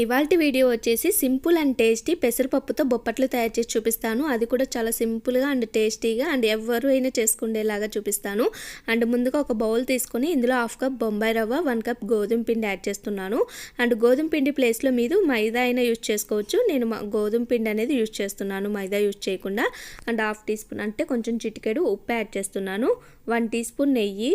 ఇవాళ వీడియో వచ్చేసి simple and tasty పెసరపప్పుతో బొప్పట్లు తయారు చేసి చూపిస్తాను. అది కూడా చాలా సింపుల్గా అండ్ టేస్టీగా అండ్ ఎవరు అయినా చేసుకునేలాగా చూపిస్తాను. అండ్ ముందుగా ఒక బౌల్ తీసుకొని ఇందులో హాఫ్ కప్ బొంబాయి రవ్వ వన్ కప్ గోధుమ పిండి యాడ్ చేస్తున్నాను. అండ్ గోధుమ పిండి ప్లేస్లో మీరు మైదా అయినా యూజ్ చేసుకోవచ్చు. నేను గోధుమ పిండి అనేది యూజ్ చేస్తున్నాను మైదా యూజ్ చేయకుండా. అండ్ హాఫ్ టీ స్పూన్ అంటే కొంచెం చిటికెడు ఉప్పు యాడ్ చేస్తున్నాను. వన్ టీ స్పూన్ నెయ్యి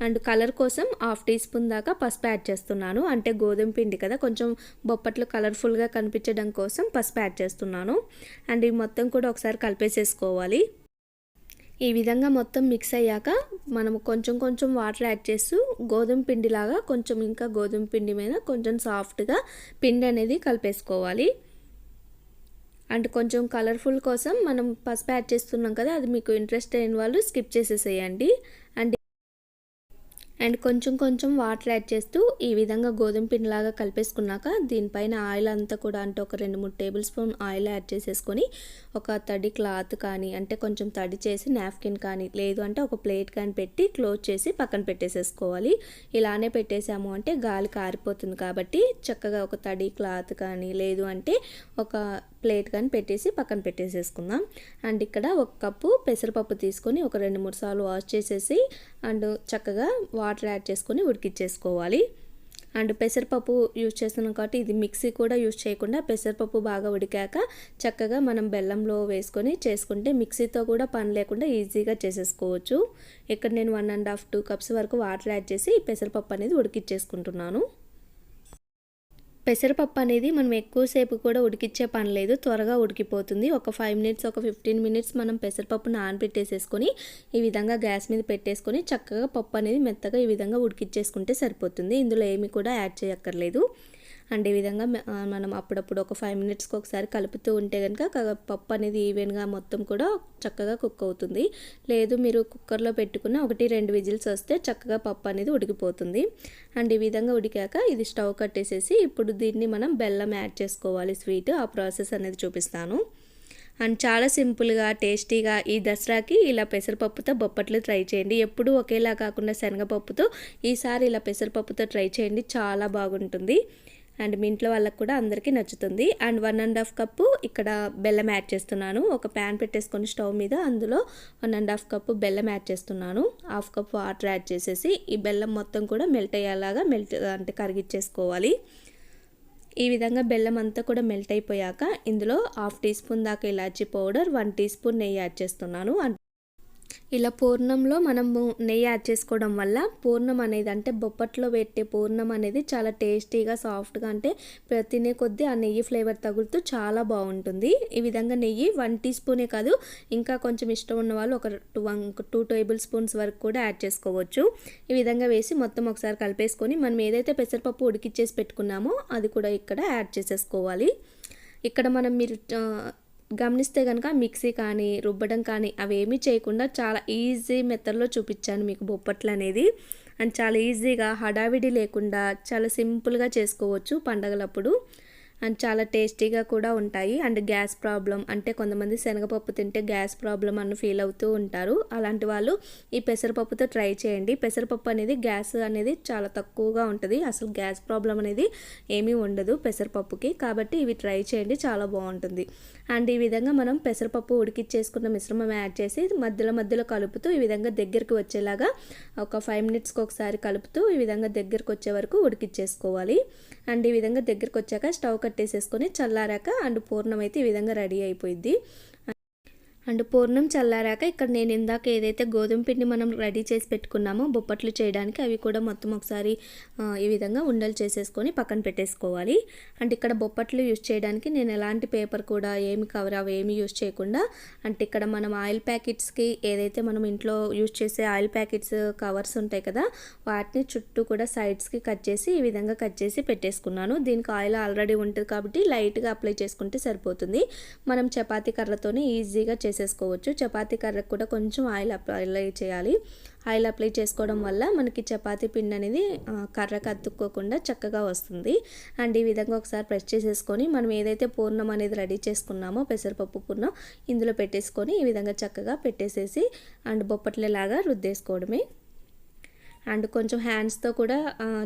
అండ్ కలర్ కోసం హాఫ్ టీ స్పూన్ దాకా పసుపు యాడ్ చేస్తున్నాను. అంటే గోధుమ పిండి కదా కొంచెం బొప్పట్లు కలర్ఫుల్గా కనిపించడం కోసం పసుపు యాడ్ చేస్తున్నాను. అండ్ ఇవి మొత్తం కూడా ఒకసారి కలిపేసేసుకోవాలి. ఈ విధంగా మొత్తం మిక్స్ అయ్యాక మనం కొంచెం కొంచెం వాటర్ యాడ్ చేస్తూ గోధుమ పిండిలాగా కొంచెం ఇంకా గోధుమ పిండి మీద కొంచెం సాఫ్ట్గా పిండి అనేది కలిపేసుకోవాలి. అండ్ కొంచెం కలర్ఫుల్ కోసం మనం పసుపు యాడ్ చేస్తున్నాం కదా అది మీకు ఇంట్రెస్ట్ అయిన వాళ్ళు స్కిప్ చేసేసేయండి. అండ్ కొంచెం కొంచెం వాటర్ యాడ్ చేస్తూ ఈ విధంగా గోధుమ పిండిలాగా కలిపేసుకున్నాక దీనిపైన ఆయిల్ అంతా కూడా అంటే ఒక రెండు మూడు టేబుల్ స్పూన్ ఆయిల్ యాడ్ చేసేసుకొని ఒక తడి క్లాత్ కానీ అంటే కొంచెం తడి చేసి నాప్కిన్ కానీ లేదు అంటే ఒక ప్లేట్ కానీ పెట్టి క్లోజ్ చేసి పక్కన పెట్టేసేసుకోవాలి. ఇలానే పెట్టేసాము అంటే గాలి కారిపోతుంది కాబట్టి చక్కగా ఒక తడి క్లాత్ కానీ లేదు అంటే ఒక ప్లేట్ కానీ పెట్టేసి పక్కన పెట్టేసేసుకుందాం. అండ్ ఇక్కడ ఒక కప్పు పెసరపప్పు తీసుకొని ఒక రెండు మూడు సార్లు వాష్ చేసేసి అండ్ చక్కగా వాటర్ యాడ్ చేసుకొని ఉడికిచ్చేసుకోవాలి. అండ్ పెసరపప్పు యూజ్ చేస్తున్నాం కాబట్టి ఇది మిక్సీ కూడా యూజ్ చేయకుండా పెసరపప్పు బాగా ఉడికాక చక్కగా మనం బెల్లంలో వేసుకొని చేసుకుంటే మిక్సీతో కూడా పని లేకుండా ఈజీగా చేసేసుకోవచ్చు. ఇక్కడ నేను one and half two cups వరకు వాటర్ యాడ్ చేసి పెసరపప్పు అనేది ఉడికిచ్చేసుకుంటున్నాను. పెసరపప్పు అనేది మనం ఎక్కువసేపు కూడా ఉడికిచ్చే పని లేదు. త్వరగా ఉడికిపోతుంది. ఒక ఫైవ్ మినిట్స్ ఒక ఫిఫ్టీన్ మినిట్స్ మనం పెసరపప్పు నానబెట్టేసేసుకొని ఈ విధంగా గ్యాస్ మీద పెట్టేసుకొని చక్కగా పప్పు అనేది మెత్తగా ఈ విధంగా ఉడికిచ్చేసుకుంటే సరిపోతుంది. ఇందులో ఏమీ కూడా యాడ్ చేయక్కర్లేదు. అండ్ ఈ విధంగా మనం అప్పుడప్పుడు ఒక ఫైవ్ మినిట్స్కి ఒకసారి కలుపుతూ ఉంటే కనుక పప్పు అనేది ఈవెన్గా మొత్తం కూడా చక్కగా కుక్ అవుతుంది. లేదు మీరు కుక్కర్లో పెట్టుకున్న ఒకటి రెండు విజిల్స్ వస్తే చక్కగా పప్పు అనేది ఉడికిపోతుంది. అండ్ ఈ విధంగా ఉడికాక ఇది స్టవ్ కట్టేసేసి ఇప్పుడు దీన్ని మనం బెల్లం యాడ్ చేసుకోవాలి. స్వీట్ ఆ ప్రాసెస్ అనేది చూపిస్తాను. అండ్ చాలా సింపుల్గా టేస్టీగా ఈ దసరాకి ఇలా పెసరపప్పుతో బొప్పట్లు ట్రై చేయండి. ఎప్పుడూ ఒకేలా కాకుండా శనగపప్పుతో ఈసారి ఇలా పెసరపప్పుతో ట్రై చేయండి. చాలా బాగుంటుంది. అండ్ మీ ఇంట్లో వాళ్ళకి కూడా అందరికీ నచ్చుతుంది. And one and half cup ఇక్కడ బెల్లం యాడ్ చేస్తున్నాను. ఒక ప్యాన్ పెట్టేసుకొని స్టవ్ మీద అందులో వన్ అండ్ హాఫ్ కప్పు బెల్లం యాడ్ చేస్తున్నాను. హాఫ్ కప్ వాటర్ యాడ్ చేసేసి ఈ బెల్లం మొత్తం కూడా మెల్ట్ అయ్యేలాగా మెల్ట్ అంటే కరిగిచ్చేసుకోవాలి ఈ విధంగా బెల్లం అంతా కూడా మెల్ట్ అయిపోయాక ఇందులో హాఫ్ టీ స్పూన్ దాకా ఇలాచీ పౌడర్ వన్ టీ స్పూన్ నెయ్యి యాడ్ చేస్తున్నాను. ఇలా పూర్ణంలో మనము నెయ్యి యాడ్ చేసుకోవడం వల్ల పూర్ణం అనేది అంటే బొప్పట్లో పెట్టే పూర్ణం అనేది చాలా టేస్టీగా సాఫ్ట్గా అంటే ప్ర- తినే కొద్దీ ఆ నెయ్యి ఫ్లేవర్ తగులుతూ చాలా బాగుంటుంది. ఈ విధంగా నెయ్యి వన్ టీ స్పూనే కాదు ఇంకా కొంచెం ఇష్టం ఉన్న వాళ్ళు ఒక two one two tablespoons వరకు కూడా యాడ్ చేసుకోవచ్చు. ఈ విధంగా వేసి మొత్తం ఒకసారి కలిపేసుకొని మనం ఏదైతే పెసరపప్పు ఉడికిచ్చేసి పెట్టుకున్నామో అది కూడా ఇక్కడ యాడ్ చేసేసుకోవాలి. ఇక్కడ మనం మీరు గమనిస్తే కనుక మిక్సీ కానీ రుబ్బడం కానీ అవేమీ చేయకుండా చాలా ఈజీ మెథడ్లో చూపించాను మీకు బొప్పట్లు అనేది. అండ్ చాలా ఈజీగా హడావిడి లేకుండా చాలా సింపుల్గా చేసుకోవచ్చు పండగలప్పుడు. అండ్ చాలా టేస్టీగా కూడా ఉంటాయి. అండ్ గ్యాస్ ప్రాబ్లం అంటే కొంతమంది శనగపప్పు తింటే గ్యాస్ ప్రాబ్లం అని ఫీల్ అవుతూ ఉంటారు. అలాంటి వాళ్ళు ఈ పెసరపప్పుతో ట్రై చేయండి. పెసరపప్పు అనేది గ్యాస్ అనేది చాలా తక్కువగా ఉంటుంది. అసలు గ్యాస్ ప్రాబ్లం అనేది ఏమీ ఉండదు పెసరపప్పుకి. కాబట్టి ఇవి ట్రై చేయండి. చాలా బాగుంటుంది. అండ్ ఈ విధంగా మనం పెసరపప్పు ఉడికిచ్చేసుకున్న మిశ్రమం యాడ్ చేసి మధ్యలో మధ్యలో కలుపుతూ ఈ విధంగా దగ్గరికి వచ్చేలాగా ఒక ఫైవ్ మినిట్స్కి ఒకసారి కలుపుతూ ఈ విధంగా దగ్గరికి వచ్చే వరకు ఉడికిచ్చేసుకోవాలి. అండ్ ఈ విధంగా దగ్గరికి వచ్చాక స్టవ్ కట్టేసేసుకొని చల్లారాక అండ్ పూర్ణం అయితే ఈ విధంగా రెడీ అయిపోయింది అండ్ పూర్ణం చల్లారాక ఇక్కడ నేను ఇందాక ఏదైతే గోధుమ పిండి మనం రెడీ చేసి పెట్టుకున్నామో బొప్పట్లు చేయడానికి అవి కూడా మొత్తం ఒకసారి ఈ విధంగా ఉండలు చేసేసుకొని పక్కన పెట్టేసుకోవాలి. అండ్ ఇక్కడ బొప్పట్లు యూజ్ చేయడానికి నేను ఎలాంటి పేపర్ కూడా ఏమి కవర్ అవి ఏమి యూజ్ చేయకుండా అంటే ఇక్కడ మనం ఆయిల్ ప్యాకెట్స్కి ఏదైతే మనం ఇంట్లో యూజ్ చేసే ఆయిల్ ప్యాకెట్స్ కవర్స్ ఉంటాయి కదా వాటిని చుట్టూ కూడా సైడ్స్కి కట్ చేసి ఈ విధంగా కట్ చేసి పెట్టేసుకున్నాను. దీనికి ఆయిల్ ఆల్రెడీ ఉంటుంది కాబట్టి లైట్గా అప్లై చేసుకుంటే సరిపోతుంది. మనం చపాతీ కర్రతోనే ఈజీగా చేసే చేసుకోవచ్చు. చపాతీ కర్రకు కూడా కొంచెం ఆయిల్ అప్లై చేయాలి. ఆయిల్ అప్లై చేసుకోవడం వల్ల మనకి చపాతీ పిండి అనేది కర్రకు అతుక్కోకుండా చక్కగా వస్తుంది. అండ్ ఈ విధంగా ఒకసారి ప్రెస్ చేసేసుకొని మనం ఏదైతే పూర్ణం అనేది రెడీ చేసుకున్నామో పెసరపప్పు పూర్ణం ఇందులో పెట్టేసుకొని ఈ విధంగా చక్కగా పెట్టేసేసి అండ్ బొప్పట్లేలాగా రుద్దేసుకోవడమే. అండ్ కొంచెం హ్యాండ్స్తో కూడా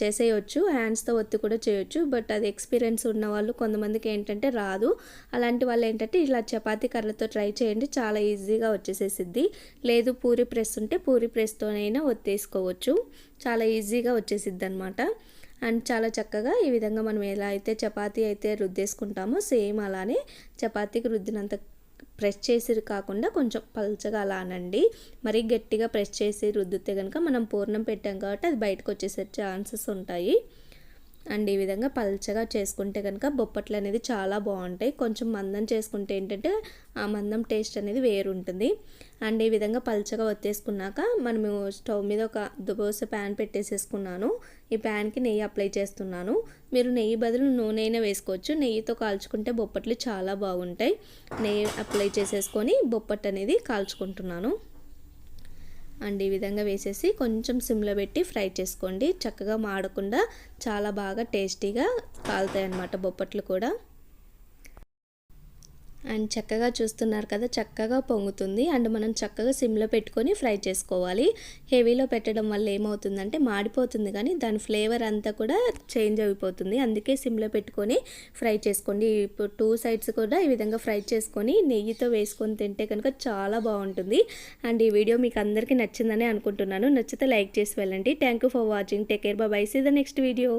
చేసేయచ్చు. హ్యాండ్స్తో ఒత్తి కూడా చేయొచ్చు. బట్ అది ఎక్స్పీరియన్స్ ఉన్న వాళ్ళు కొంతమందికి ఏంటంటే రాదు. అలాంటి వాళ్ళు ఏంటంటే ఇలా చపాతీ కర్రలతో ట్రై చేయండి. చాలా ఈజీగా వచ్చేసేసిద్ది. లేదు పూరి ప్రెస్ ఉంటే పూరి ప్రెస్తోనైనా ఒత్తేసుకోవచ్చు. చాలా ఈజీగా వచ్చేసిద్ది అనమాట అండ్ చాలా చక్కగా ఈ విధంగా మనం ఎలా అయితే చపాతీ అయితే రుద్దేసుకుంటామో సేమ్ అలానే చపాతీకి రుద్దినంత ప్రెస్ చేసిరు కాకుండా కొంచెం పల్చగా అలా అనండి మరీ గట్టిగా ప్రెస్ చేసి రుద్దితే కనుక మనం పూర్ణం పెట్టాం కాబట్టి అది బయటకు వచ్చేసే ఛాన్సెస్ ఉంటాయి. అండ్ ఈ విధంగా పల్చగా చేసుకుంటే కనుక బొప్పట్లు అనేది చాలా బాగుంటాయి. కొంచెం మందం చేసుకుంటే ఏంటంటే ఆ మందం టేస్ట్ అనేది వేరు ఉంటుంది అండ్ ఈ విధంగా పల్చగా ఒత్తేసుకున్నాక మనము స్టవ్ మీద ఒక దోశ ప్యాన్ పెట్టేసేసుకున్నాను. ఈ ప్యాన్కి నెయ్యి అప్లై చేస్తున్నాను. మీరు నెయ్యి బదులు నూనె అయినా వేసుకోవచ్చు. నెయ్యితో కాల్చుకుంటే బొప్పట్లు చాలా బాగుంటాయి. నెయ్యి అప్లై చేసేసుకొని బొప్పట్ అనేది కాల్చుకుంటున్నాను. అండ్ ఈ విధంగా వేసేసి కొంచెం సిమ్లో పెట్టి ఫ్రై చేసుకోండి. చక్కగా మాడకుండా చాలా బాగా టేస్టీగా కాలుతాయి అన్నమాట బొప్పట్లు కూడా. అండ్ చక్కగా చూస్తున్నారు కదా చక్కగా పొంగుతుంది. అండ్ మనం చక్కగా సిమ్లో పెట్టుకొని ఫ్రై చేసుకోవాలి. హెవీలో పెట్టడం వల్ల ఏమవుతుందంటే మాడిపోతుంది కానీ దాని ఫ్లేవర్ అంతా కూడా చేంజ్ అయిపోతుంది. అందుకే సిమ్లో పెట్టుకొని ఫ్రై చేసుకోండి. ఇప్పుడు టూ సైడ్స్ కూడా ఈ విధంగా ఫ్రై చేసుకొని నెయ్యితో వేసుకొని తింటే కనుక చాలా బాగుంటుంది. అండ్ ఈ వీడియో మీకు అందరికీ నచ్చిందని అనుకుంటున్నాను. నచ్చితే లైక్ చేసి వెళ్ళండి. Thank you for watching take care bye see the next video